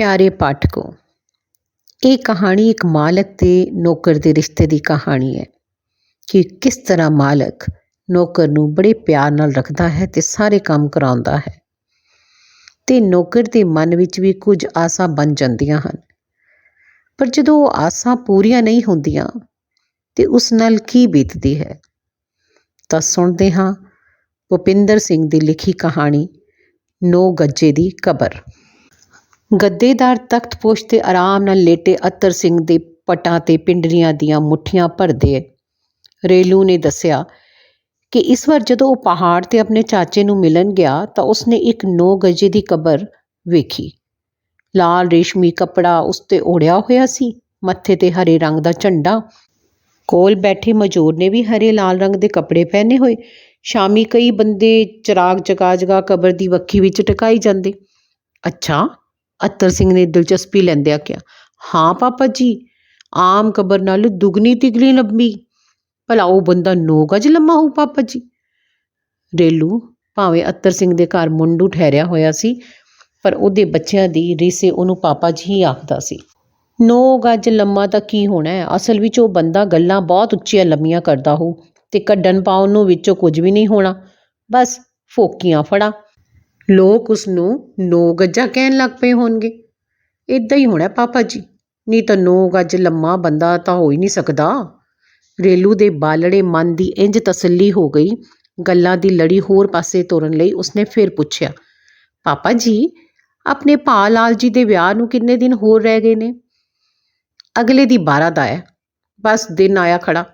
ਪਿਆਰੇ ਪਾਠਕੋ, ਇਹ ਕਹਾਣੀ ਇੱਕ ਮਾਲਕ ਤੇ ਨੌਕਰ ਦੇ ਰਿਸ਼ਤੇ ਦੀ ਕਹਾਣੀ ਹੈ ਕਿ ਕਿਸ ਤਰ੍ਹਾਂ ਮਾਲਕ ਨੌਕਰ ਨੂੰ ਬੜੇ ਪਿਆਰ ਨਾਲ ਰੱਖਦਾ ਹੈ ਤੇ ਸਾਰੇ ਕੰਮ ਕਰਾਉਂਦਾ ਹੈ। ਤੇ ਨੌਕਰ ਦੇ ਮਨ ਵਿੱਚ ਵੀ ਕੁਝ ਆਸਾਂ ਬਣ ਜਾਂਦੀਆਂ ਹਨ। ਪਰ ਜਦੋਂ ਉਹ ਆਸਾਂ ਪੂਰੀਆਂ ਨਹੀਂ ਹੁੰਦੀਆਂ ਤੇ ਉਸ ਨਾਲ ਕੀ ਬੀਤਦੀ ਹੈ, ਤਾਂ ਸੁਣਦੇ ਹਾਂ ਭੁਪਿੰਦਰ ਸਿੰਘ ਦੀ ਲਿਖੀ ਕਹਾਣੀ ਨੋ ਗੱਜੇ ਦੀ ਕਬਰ। ਗੱਦੇਦਾਰ ਤਖਤਪੋਸ਼ ਤੇ ਆਰਾਮ ਨਾਲ ਲੇਟੇ ਅਤਰ ਸਿੰਘ ਦੇ ਪਟਾਂ ਤੇ ਪਿੰਡਰੀਆਂ ਦੀਆਂ ਮੁੱਠੀਆਂ ਭਰਦੇ ਰੇਲੂ ਨੇ ਦੱਸਿਆ ਕਿ ਇਸ ਵਾਰ ਜਦੋਂ ਉਹ ਪਹਾੜ ਤੇ ਆਪਣੇ ਚਾਚੇ ਨੂੰ ਮਿਲਣ ਗਿਆ ਤਾਂ ਉਸਨੇ ਇੱਕ ਨੌ ਗਜੇ ਦੀ ਕਬਰ ਵੇਖੀ। ਲਾਲ ਰੇਸ਼ਮੀ ਕੱਪੜਾ ਉਸ ਤੇ ਓੜਿਆ ਹੋਇਆ ਸੀ, ਮੱਥੇ ਤੇ ਹਰੇ ਰੰਗ ਦਾ ਝੰਡਾ। ਕੋਲ ਬੈਠੇ ਮਜੂਰ ਨੇ ਵੀ ਹਰੇ ਲਾਲ ਰੰਗ ਦੇ ਕੱਪੜੇ ਪਹਿਨੇ ਹੋਏ। ਸ਼ਾਮੀ ਕਈ ਬੰਦੇ ਚਿਰਾਗ ਜਗਾ ਜਗਾ ਕਬਰ ਦੀ ਵੱਖੀ ਵਿੱਚ ਟਿਕਾਈ ਜਾਂਦੇ। ਅੱਛਾ ਅਤਰ ਸਿੰਘ ਨੇ ਦਿਲਚਸਪੀ ਲੈਂਦਿਆਂ ਕਿਹਾ, ਹਾਂ ਪਾਪਾ ਜੀ, ਆਮ ਕਬਰ ਨਾਲ ਦੁਗਣੀ ਤਿਗਣੀ ਲੰਬੀ ਭਲਾ ਉਹ ਬੰਦਾ 9 ਗਜ ਲੰਮਾ ਹੋਊ ਪਾਪਾ ਜੀ? ਰੇਲੂ ਭਾਵੇਂ ਅਤਰ ਸਿੰਘ ਦੇ ਘਰ ਮੁੰਡੂ ਠਹਿਰਿਆ ਹੋਇਆ ਸੀ, ਪਰ ਉਹਦੇ ਬੱਚਿਆਂ ਦੀ ਰੀਸੇ ਉਹਨੂੰ ਪਾਪਾ ਜੀ ਹੀ ਆਖਦਾ ਸੀ। 9 ਗਜ ਲੰਮਾ ਤਾਂ ਕੀ ਹੋਣਾ ਹੈ? ਅਸਲ ਵਿੱਚ ਉਹ ਬੰਦਾ ਗੱਲਾਂ ਬਹੁਤ ਉੱਚੀਆਂ ਲੰਮੀਆਂ ਕਰਦਾ ਹੋ ਤੇ ਕੱਢਣ ਪਾਉਣ ਨੂੰ ਵਿੱਚੋਂ ਕੁਝ ਵੀ ਨਹੀਂ ਹੋਣਾ। ਬਸ ਫੋਕੀਆਂ ਫੜਾ। ਲੋਕ ਉਸਨੂੰ ਨੌ ਗੱਜਾਂ ਕਹਿਣ ਲੱਗ ਪਏ ਹੋਣਗੇ। ਇੱਦਾਂ ਹੀ ਹੋਣਾ ਪਾਪਾ ਜੀ। ਨਹੀਂ ਤਾਂ ਨੌ ਗੱਜ ਲੰਮਾ ਬੰਦਾ ਤਾਂ ਹੋ ਹੀ ਨਹੀਂ ਸਕਦਾ। ਰੇਲੂ ਦੇ ਬਾਲੜੇ ਮਨ ਦੀ ਇੰਜ ਤਸੱਲੀ ਹੋ ਗਈ। ਗੱਲਾਂ ਦੀ ਲੜੀ ਹੋਰ ਪਾਸੇ ਤੋਰਨ ਲਈ ਉਸਨੇ ਫਿਰ ਪੁੱਛਿਆ, ਪਾਪਾ ਜੀ, ਆਪਣੇ ਭਾ ਲਾਲ ਜੀ ਦੇ ਵਿਆਹ ਨੂੰ ਕਿੰਨੇ ਦਿਨ ਹੋਰ ਰਹਿ ਗਏ ਨੇ? ਅਗਲੇ ਦੀ 12 ਦਾ ਹੈ। ਬਸ ਦਿਨ ਆਇਆ ਖੜਾ।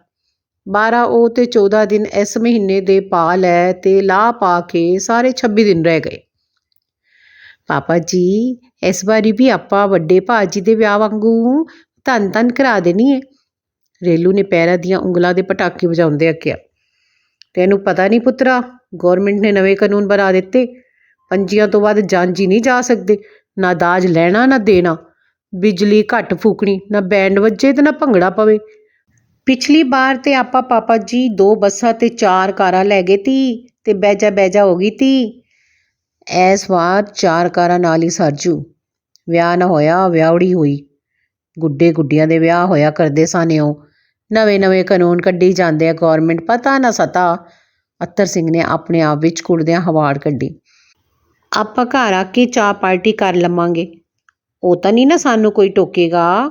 12 ਉਹ ਤੇ 14 ਦਿਨ ਇਸ ਮਹੀਨੇ ਦੇ ਪਾ ਲੈ ਤੇ ਲਾ ਪਾ ਕੇ ਸਾਰੇ 26 ਦਿਨ ਰਹਿ ਗਏ। ਪਾਪਾ ਜੀ, ਇਸ ਵਾਰੀ ਵੀ ਆਪਾਂ ਵੱਡੇ ਭਾਜੀ ਦੇ ਵਿਆਹ ਵਾਂਗੂ ਧੰਨ ਧੰਨ ਕਰਾ ਦੇਣੀ ਹੈ ਰੇਲੂ ਨੇ ਪੈਰਾਂ ਦੀਆਂ ਉਂਗਲਾਂ ਦੇ ਪਟਾਕੇ ਵਜਾਉਂਦੇ ਕਿਹਾ, ਤੈਨੂੰ ਪਤਾ ਨਹੀਂ ਪੁੱਤਰਾ ਗਵਰਨਮੈਂਟ ਨੇ ਨਵੇਂ ਕਾਨੂੰਨ ਬਣਾ ਦਿੱਤੇ। ਪੰਜੀਆਂ ਤੋਂ ਬਾਅਦ ਜਾਂਜੀ ਨਹੀਂ ਜਾ ਸਕਦੇ, ਨਾ ਦਾਜ ਲੈਣਾ, ਨਾ ਦੇਣਾ। ਬਿਜਲੀ ਘੱਟ ਫੂਕਣੀ, ਨਾ ਬੈਂਡ ਵੱਜੇ ਤੇ ਨਾ ਭੰਗੜਾ ਪਵੇ। ਪਿਛਲੀ ਵਾਰ ਤੇ ਆਪਾਂ ਪਾਪਾ ਜੀ ਦੋ ਬੱਸਾਂ ਤੇ ਚਾਰ ਕਾਰਾਂ ਲੈ ਗਏ ਤੀ ਤੇ ਬੈਜਾ ਬੈਜਾ ਹੋ ਗਈ ਤੀ। ਐਸ ਵਾਰ ਚਾਰ ਕਾਰਾਂ ਨਾਲ ਹੀ ਸਰਜੂ। ਵਿਆਹ ਨਾ ਹੋਇਆ, ਵਿਆਹੁੜੀ ਹੋਈ। ਗੁੱਡੇ ਗੁੱਡੀਆਂ ਦੇ ਵਿਆਹ ਹੋਇਆ ਕਰਦੇ ਸਨ ਸਾਨਿਓ। ਨਵੇਂ ਨਵੇਂ ਕਾਨੂੰਨ ਕੱਢੀ ਜਾਂਦੇ ਆ ਗੌਰਮੈਂਟ ਪਤਾ ਨਾ ਸਤਾ। ਅਤਰ ਸਿੰਘ ਨੇ ਆਪਣੇ ਆਪ ਵਿੱਚ ਕੁੜਦਿਆਂ ਹਵਾੜ ਕੱਢੀ। ਆਪਾਂ ਘਰ ਆ ਕੇ ਚਾਹ ਪਾਰਟੀ ਕਰ ਲਵਾਂਗੇ। ਉਹ ਤਾਂ ਨਹੀਂ ਨਾ ਸਾਨੂੰ ਕੋਈ ਟੋਕੇਗਾ।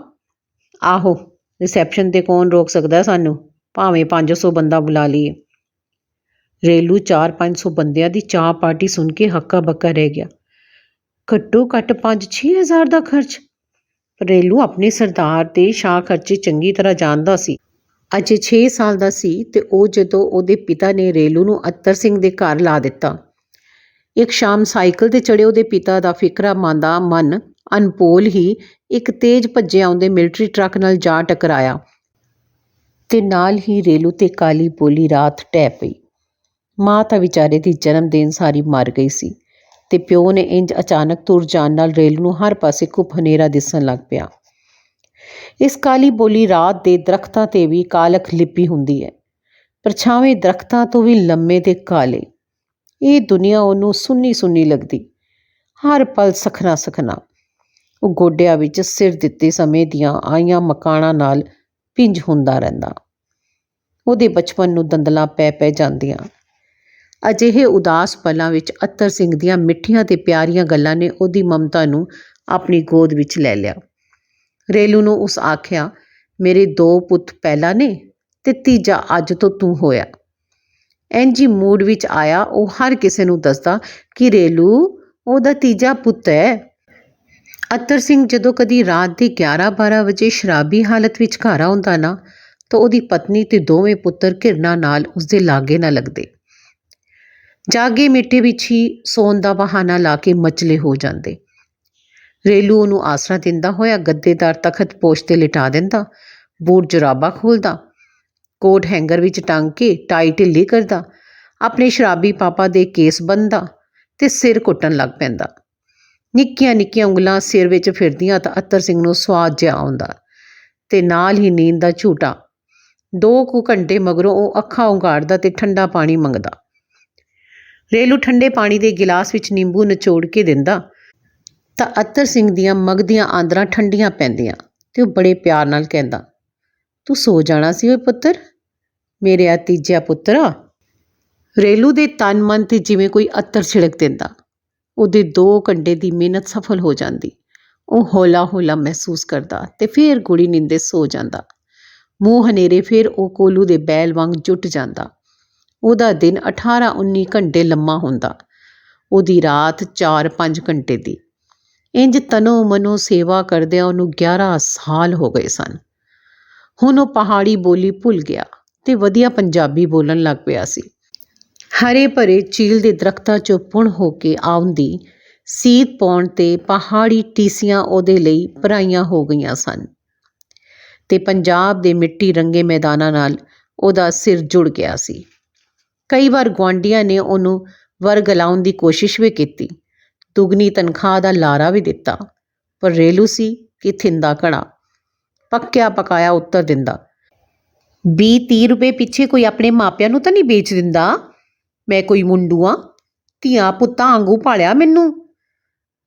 ਆਹੋ ਰਿਸੈਪਸ਼ਨ ਤੇ ਕੌਣ ਰੋਕ ਸਕਦਾ ਸਾਨੂੰ? ਭਾਵੇਂ 500 ਬੰਦਾ ਬੁਲਾ ਲਈਏ। ਰੇਲੂ 4-500 ਬੰਦਿਆਂ ਦੀ ਚਾਹ ਪਾਰਟੀ ਸੁਣ ਕੇ ਹੱਕਾ ਬੱਕਾ ਰਹਿ ਗਿਆ। ਘੱਟੋ ਘੱਟ 5-6 ਹਜ਼ਾਰ ਦਾ ਖਰਚ। ਰੇਲੂ ਆਪਣੇ ਸਰਦਾਰ ਤੇ ਸ਼ਾਹ ਖਰਚੇ ਚੰਗੀ ਤਰ੍ਹਾਂ ਜਾਣਦਾ ਸੀ। ਅਜੇ 6 ਸਾਲ ਦਾ ਸੀ ਤੇ ਉਹ ਜਦੋਂ ਉਹਦੇ ਪਿਤਾ ਨੇ ਰੇਲੂ ਨੂੰ ਅਤਰ ਸਿੰਘ ਦੇ ਘਰ ਲਾ ਦਿੱਤਾ। ਇੱਕ ਸ਼ਾਮ ਸਾਈਕਲ ਤੇ ਚੜ੍ਹੇ ਉਹਦੇ ਪਿਤਾ ਦਾ ਫਿਕਰਾ ਮੰਦਾ ਮਨ ਅਨਪੋਲ ਹੀ ਇੱਕ ਤੇਜ਼ ਭੱਜੇ ਆਉਂਦੇ ਮਿਲਟਰੀ ਟਰੱਕ ਨਾਲ ਜਾ ਟਕਰਾਇਆ ਤੇ ਨਾਲ ਹੀ ਰੇਲੂ ਤੇ ਕਾਲੀ ਬੋਲੀ ਰਾਤ ਟਹਿ ਪਈ। ਮਾਂ ਤਾਂ ਵਿਚਾਰੇ ਦੀ ਜਨਮ ਦਿਨ ਸਾਰੀ ਮਰ ਗਈ ਸੀ ਤੇ ਪਿਓ ਨੇ ਇੰਜ ਅਚਾਨਕ ਤੁਰ ਜਾਣ ਨਾਲ ਰੇਲ ਨੂੰ ਹਰ ਪਾਸੇ ਕੁਪ ਹਨੇਰਾ ਦਿਸਣ ਲੱਗ ਪਿਆ। ਇਸ ਕਾਲੀ ਬੋਲੀ ਰਾਤ ਦੇ ਦਰਖਤਾਂ ਤੇ ਵੀ ਕਾਲਖ ਲਿਪੀ ਹੁੰਦੀ ਹੈ ਪਰਛਾਵੇਂ ਦਰਖਤਾਂ ਤੋਂ ਵੀ ਲੰਮੇ ਤੇ ਕਾਲੇ। ਇਹ ਦੁਨੀਆ ਉਹਨੂੰ ਸੁੰਨੀ ਸੁੰਨੀ ਲੱਗਦੀ, ਹਰ ਪਲ ਸਖਣਾ ਸਖਣਾ ਉਹ ਗੋਡਿਆਂ ਵਿੱਚ ਸਿਰ ਦਿੱਤੇ ਸਮੇਂ ਦੀਆਂ ਆਈਆਂ ਮਕਾਨਾਂ ਨਾਲ ਪਿੰਜ ਹੁੰਦਾ ਰਹਿੰਦਾ। ਉਹਦੇ ਬਚਪਨ ਨੂੰ ਦੰਦਲਾਂ ਪੈ ਪੈ ਜਾਂਦੀਆਂ। ਅਜਿਹੇ ਉਦਾਸ ਪਲਾਂ ਵਿੱਚ ਅਤਰ ਸਿੰਘ ਦੀਆਂ ਮਿੱਠੀਆਂ ਤੇ ਪਿਆਰੀਆਂ ਗੱਲਾਂ ਨੇ ਉਹਦੀ ਮਮਤਾ ਨੂੰ ਆਪਣੀ ਗੋਦ ਵਿੱਚ ਲੈ ਲਿਆ। ਰੇਲੂ ਨੂੰ ਉਸ ਆਖਿਆ, ਮੇਰੇ ਦੋ ਪੁੱਤ ਪਹਿਲਾਂ ਨੇ ਤੇ ਤੀਜਾ ਅੱਜ ਤੋਂ ਤੂੰ ਹੋਇਆ। ਐਂਜੀ ਮੂਡ ਵਿੱਚ ਆਇਆ, ਉਹ ਹਰ ਕਿਸੇ ਨੂੰ ਦੱਸਦਾ ਕਿ ਰੇਲੂ, ਉਹਦਾ ਤੀਜਾ ਪੁੱਤ ਹੈ ਅਤਰ ਸਿੰਘ ਜਦੋਂ ਕਦੀ ਰਾਤ ਦੇ 11-12 ਵਜੇ ਸ਼ਰਾਬੀ ਹਾਲਤ ਵਿੱਚ ਘਰ ਆਉਂਦਾ ਨਾ, ਤਾਂ ਉਹਦੀ ਪਤਨੀ ਤੇ ਦੋਵੇਂ ਪੁੱਤਰ ਘਿਰਨਾ ਨਾਲ ਉਸਦੇ ਲਾਗੇ ਨਾ ਲੱਗਦੇ। ਜਾਗੇ ਮਿੱਠੇ ਵਿੱਚ ਹੀ ਸੌਣ ਦਾ ਬਹਾਨਾ ਲਾ ਕੇ ਮਚਲੇ ਹੋ ਜਾਂਦੇ। ਰੇਲੂ ਉਹਨੂੰ ਆਸਰਾ ਦਿੰਦਾ ਹੋਇਆ, ਗੱਦੇਦਾਰ ਤਖਤ ਪੋਸ਼ ਤੇ ਲਿਟਾ ਦਿੰਦਾ, ਬੂਟ ਜਰਾਬਾ ਖੋਲਦਾ, ਕੋਟ ਹੈਂਗਰ ਵਿੱਚ ਟੰਗ ਕੇ ਟਾਈ ਢਿੱਲੀ ਕਰਦਾ, ਆਪਣੇ ਸ਼ਰਾਬੀ ਪਾਪਾ ਦੇ ਕੇਸ ਬੰਦਾ ਤੇ ਸਿਰ ਕੁੱਟਣ ਲੱਗ ਪੈਂਦਾ। ਨਿੱਕੀਆਂ ਨਿੱਕੀਆਂ ਉਂਗਲਾਂ ਸਿਰ ਵਿੱਚ ਫਿਰਦੀਆਂ ਤਾਂ ਅਤਰ ਸਿੰਘ ਨੂੰ ਸਵਾਦ ਜਿਹਾ ਆਉਂਦਾ ਤੇ ਨਾਲ ਹੀ ਨੀਂਦ ਦਾ ਝੂਟਾ। ਦੋ ਕੁ ਘੰਟੇ ਮਗਰੋਂ ਉਹ ਅੱਖਾਂ ਉਗਾੜਦਾ ਤੇ ਠੰਡਾ ਪਾਣੀ ਮੰਗਦਾ। ਰੇਲੂ ਠੰਡੇ ਪਾਣੀ ਦੇ ਗਿਲਾਸ ਵਿੱਚ ਨਿੰਬੂ ਨਿਚੋੜ ਕੇ ਦਿੰਦਾ। ਤਾਂ ਅਤਰ ਸਿੰਘ ਦੀਆਂ ਮਗਦੀਆਂ ਆਂਦਰਾਂ ਠੰਡੀਆਂ ਪੈਂਦੀਆਂ ਤੇ ਉਹ ਬੜੇ ਪਿਆਰ ਨਾਲ ਕਹਿੰਦਾ, ਤੂੰ ਸੋ ਜਾਣਾ ਸੀ ਓਏ ਪੁੱਤਰ? ਮੇਰੇ ਆ ਤੀਜਾ ਪੁੱਤਰਾ? ਰੇਲੂ ਦੇ ਤਨ ਮਨ ਤੇ ਜਿਵੇਂ ਕੋਈ ਅਤਰ ਛਿੜਕ ਦਿੰਦਾ, ਉਹਦੇ 2 ਘੰਟੇ ਦੀ ਮਿਹਨਤ ਸਫਲ ਹੋ ਜਾਂਦੀ। ਉਹ ਹੌਲਾ ਹੌਲਾ ਮਹਿਸੂਸ ਕਰਦਾ ਤੇ ਫੇਰ ਗੁੜੀ ਨਿੰਦੇ ਸੋ ਜਾਂਦਾ। ਮੂੰਹ ਹਨੇਰੇ ਫੇਰ ਉਹ ਕੋਲੂ ਦੇ ਬੈਲ ਵਾਂਗ ਜੁੱਟ ਜਾਂਦਾ। ਉਹਦਾ ਦਿਨ 18 19 ਘੰਟੇ ਲੰਮਾ ਹੁੰਦਾ। ਉਹਦੀ ਰਾਤ 4-5 ਘੰਟੇ ਦੀ। ਇੰਝ ਤਨੋ ਮਨੋ ਸੇਵਾ ਕਰਦਿਆਂ ਉਹਨੂੰ 11 ਸਾਲ ਹੋ ਗਏ ਸਨ। ਹੁਣ ਉਹ ਪਹਾੜੀ ਬੋਲੀ ਭੁੱਲ ਗਿਆ ਤੇ ਵਧੀਆ ਪੰਜਾਬੀ ਬੋਲਣ ਲੱਗ ਪਿਆ ਸੀ। ਹਰੇ ਭਰੇ ਚੀਲ ਦੇ ਦਰਖਤਾਂ ਚੋਂ ਪੁਣ ਹੋ ਕੇ ਆਉਂਦੀ ਸੀਤ ਪਾਉਣ ਤੇ ਪਹਾੜੀ ਟੀਸੀਆਂ ਉਹਦੇ ਲਈ ਪਰਾਈਆਂ ਹੋ ਗਈਆਂ ਸਨ। ਤੇ ਪੰਜਾਬ ਦੇ ਮਿੱਟੀ ਰੰਗੇ ਮੈਦਾਨਾਂ ਨਾਲ ਉਹਦਾ ਸਿਰ ਜੁੜ ਗਿਆ ਸੀ। ਕਈ ਵਾਰ ਗੁਆਂਢੀਆਂ ਨੇ ਉਹਨੂੰ ਵਰਗਲਾਉਣ ਦੀ ਕੋਸ਼ਿਸ਼ ਵੀ ਕੀਤੀ। ਦੁੱਗਣੀ ਤਨਖਾਹ ਦਾ ਲਾਰਾ ਵੀ ਦਿੱਤਾ। ਪਰ ਰੇਲੂ ਸੀ ਕਿ ਥਿੰਦਾ ਘੜਾ ਪੱਕਿਆ ਪਕਾਇਆ ਉੱਤਰ ਦਿੰਦਾ 20-30 ਰੁਪਏ ਪਿੱਛੇ ਕੋਈ ਆਪਣੇ ਮਾਪਿਆਂ ਨੂੰ ਤਾਂ ਨਹੀਂ ਵੇਚ ਦਿੰਦਾ? ਮੈਂ ਕੋਈ ਮੁੰਡੂ ਆ ਧੀਆਂ ਪੁੱਤਾਂ ਵਾਂਗੂ ਪਾਲਿਆ ਮੈਨੂੰ?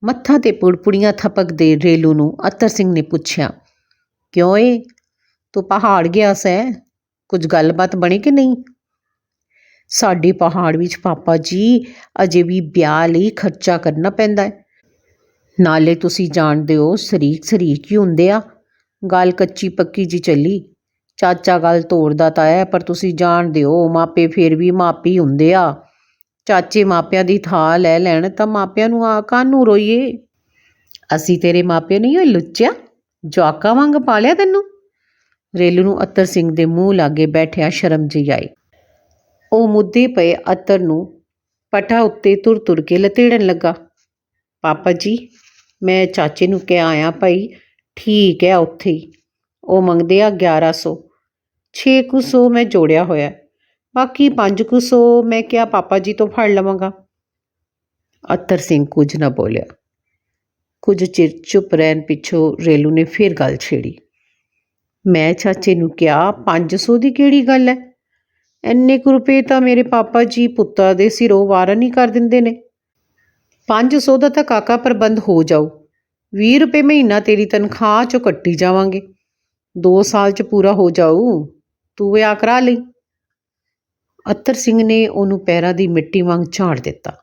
ਮੱਥਾ ਤੇ ਪੁੜਪੁੜੀਆਂ ਥਪਕਦੇ ਰੇਲੂ ਨੂੰ ਅਤਰ ਸਿੰਘ ਨੇ ਪੁੱਛਿਆ, ਕਿਉਂ ਏ? ਤੂੰ ਪਹਾੜ ਗਿਆ ਸੈਂ? ਕੁਝ ਗੱਲਬਾਤ ਬਣੀ ਕਿ ਨਹੀਂ? ਸਾਡੇ ਪਹਾੜ ਵਿੱਚ ਪਾਪਾ ਜੀ, ਅਜੇ ਵੀ ਵਿਆਹ ਲਈ ਖਰਚਾ ਕਰਨਾ ਪੈਂਦਾ ਹੈ। ਨਾਲੇ ਤੁਸੀਂ ਜਾਣਦੇ ਹੋ, ਸ਼ਰੀਕ ਸ਼ਰੀਕ ਹੀ ਹੁੰਦੇ ਆ। ਗੱਲ ਕੱਚੀ ਪੱਕੀ ਜੀ ਚੱਲੀ। ਚਾਚਾ ਗੱਲ ਤੋੜਦਾ ਤਾਂ ਹੈ, ਪਰ ਤੁਸੀਂ ਜਾਣਦੇ ਹੋ, ਮਾਪੇ ਫੇਰ ਵੀ ਮਾਪੀ ਹੁੰਦੇ ਆ। ਚਾਚੇ ਮਾਪਿਆਂ ਦੀ ਥਾਂ ਲੈ ਲੈਣ ਤਾਂ ਮਾਪਿਆਂ ਨੂੰ ਆ ਕਾਹਨੂੰ ਰੋਈਏ? ਅਸੀਂ ਤੇਰੇ ਮਾਪੇ ਨਹੀਂ ਹੋਏ ਲੁੱਚਿਆ, ਜਵਾਕਾਂ ਵਾਂਗ ਪਾਲਿਆ ਤੈਨੂੰ? ਰੇਲੂ ਨੂੰ ਅਤਰ ਸਿੰਘ ਦੇ ਮੂੰਹ ਲਾਗੇ ਬੈਠਿਆ ਸ਼ਰਮ ਜਿਹੀ ਆਈ। ਉਹ ਮੁੱਦੇ ਪਏ ਅਤਰ ਨੂੰ। ਪਟਾ ਉੱਤੇ ਤੁਰ ਤੁਰ ਕੇ ਲਤੇੜਨ ਲੱਗਾ। ਪਾਪਾ ਜੀ, ਮੈਂ ਚਾਚੇ ਨੂੰ ਕਹਿ ਆਇਆ ਭਾਈ, ਠੀਕ ਹੈ ਉੱਥੇ ਹੀ ਉਹ ਮੰਗਦੇ ਆ 1100 600 ਮੈਂ ਜੋੜਿਆ ਹੋਇਆ ਬਾਕੀ 500 ਮੈਂ ਕਿਹਾ ਪਾਪਾ ਜੀ ਤੋਂ ਫੜ ਲਵਾਂਗਾ। ਅਤਰ ਸਿੰਘ ਕੁਝ ਨਾ ਬੋਲਿਆ। ਕੁਝ ਚਿਰ ਚੁੱਪ ਰਹਿਣ ਪਿੱਛੋਂ ਰੇਲੂ ਨੇ ਫਿਰ ਗੱਲ ਛੇੜੀ। ਮੈਂ ਚਾਚੇ ਨੂੰ ਕਿਹਾ 500 ਦੀ ਕਿਹੜੀ ਗੱਲ ਹੈ ਇੰਨੇ ਕੁ ਰੁਪਏ ਤਾਂ ਮੇਰੇ ਪਾਪਾ ਜੀ ਪੁੱਤਾਂ ਦੇ ਸਿਰੋਂ ਵਾਰਨ ਹੀ ਕਰ ਦਿੰਦੇ ਨੇ। 500 ਦਾ ਤਾਂ ਕਾਕਾ ਪ੍ਰਬੰਧ ਹੋ ਜਾਊ। 20 ਰੁਪਏ ਮਹੀਨਾ ਤੇਰੀ ਤਨਖਾਹ ਚੋਂ ਕੱਟੀ ਜਾਵਾਂਗੇ। 2 ਸਾਲ ਚ ਪੂਰਾ ਹੋ ਜਾਊ। ਤੂੰ ਵਿਆਹ ਕਰਾ ਲਈ। ਅਤਰ ਸਿੰਘ ਨੇ ਉਹਨੂੰ ਪੈਰਾਂ ਦੀ ਮਿੱਟੀ ਵਾਂਗ ਝਾੜ ਦਿੱਤਾ।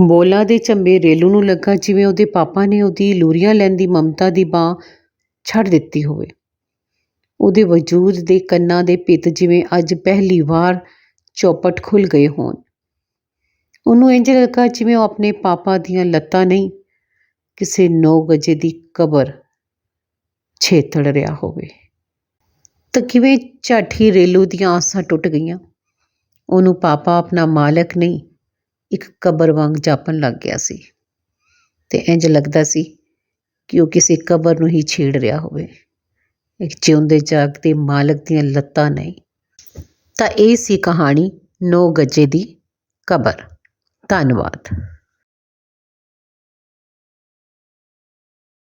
ਬੋਲਾਂ ਦੇ ਚੰਬੇ ਰੇਲੂ ਨੂੰ ਲੱਗਾ ਜਿਵੇਂ ਉਹਦੇ ਪਾਪਾ ਨੇ ਉਹਦੀ ਲੂਰੀਆਂ ਲੈਂਦੀ ਮਮਤਾ ਦੀ ਬਾਹ ਛੱਡ ਦਿੱਤੀ ਹੋਵੇ। ਉਹਦੇ ਵਜੂਦ ਦੇ ਕੰਨਾਂ ਦੇ ਪਿੱਤ ਜਿਵੇਂ ਅੱਜ ਪਹਿਲੀ ਵਾਰ ਚੌਪਟ ਖੁੱਲ ਗਏ ਹੋਣ। ਉਹਨੂੰ ਇੰਜ ਲੱਗਾ ਜਿਵੇਂ ਉਹ ਆਪਣੇ ਪਾਪਾ ਦੀਆਂ ਲੱਤਾਂ ਨਹੀਂ, ਕਿਸੇ ਨੌ ਗਜੇ ਦੀ ਕਬਰ ਛੇਤੜ ਰਿਹਾ ਹੋਵੇ। ਤਾਂ ਕਿਵੇਂ ਝਾਠੀ ਰੇਲੂ ਦੀਆਂ ਆਸਾਂ ਟੁੱਟ ਗਈਆਂ। ਉਹਨੂੰ ਪਾਪਾ ਆਪਣਾ ਮਾਲਕ ਨਹੀਂ, ਇੱਕ ਕਬਰ ਵਾਂਗ ਜਾਪਣ ਲੱਗ ਗਿਆ ਸੀ। ਤੇ ਇੰਜ ਲੱਗਦਾ ਸੀ ਕਿ ਉਹ ਕਿਸੇ ਕਬਰ ਨੂੰ ਹੀ ਛੇੜ ਰਿਹਾ ਹੋਵੇ। ਜਿਉਂਦੇ ਜਾਗਦੇ ਮਾਲਕ ਦੀਆਂ ਲੱਤਾਂ ਨਹੀਂ। ਤਾਂ ਇਹ ਸੀ ਕਹਾਣੀ ਨੌ ਗੱਜੇ ਦੀ ਕਬਰ। ਧੰਨਵਾਦ।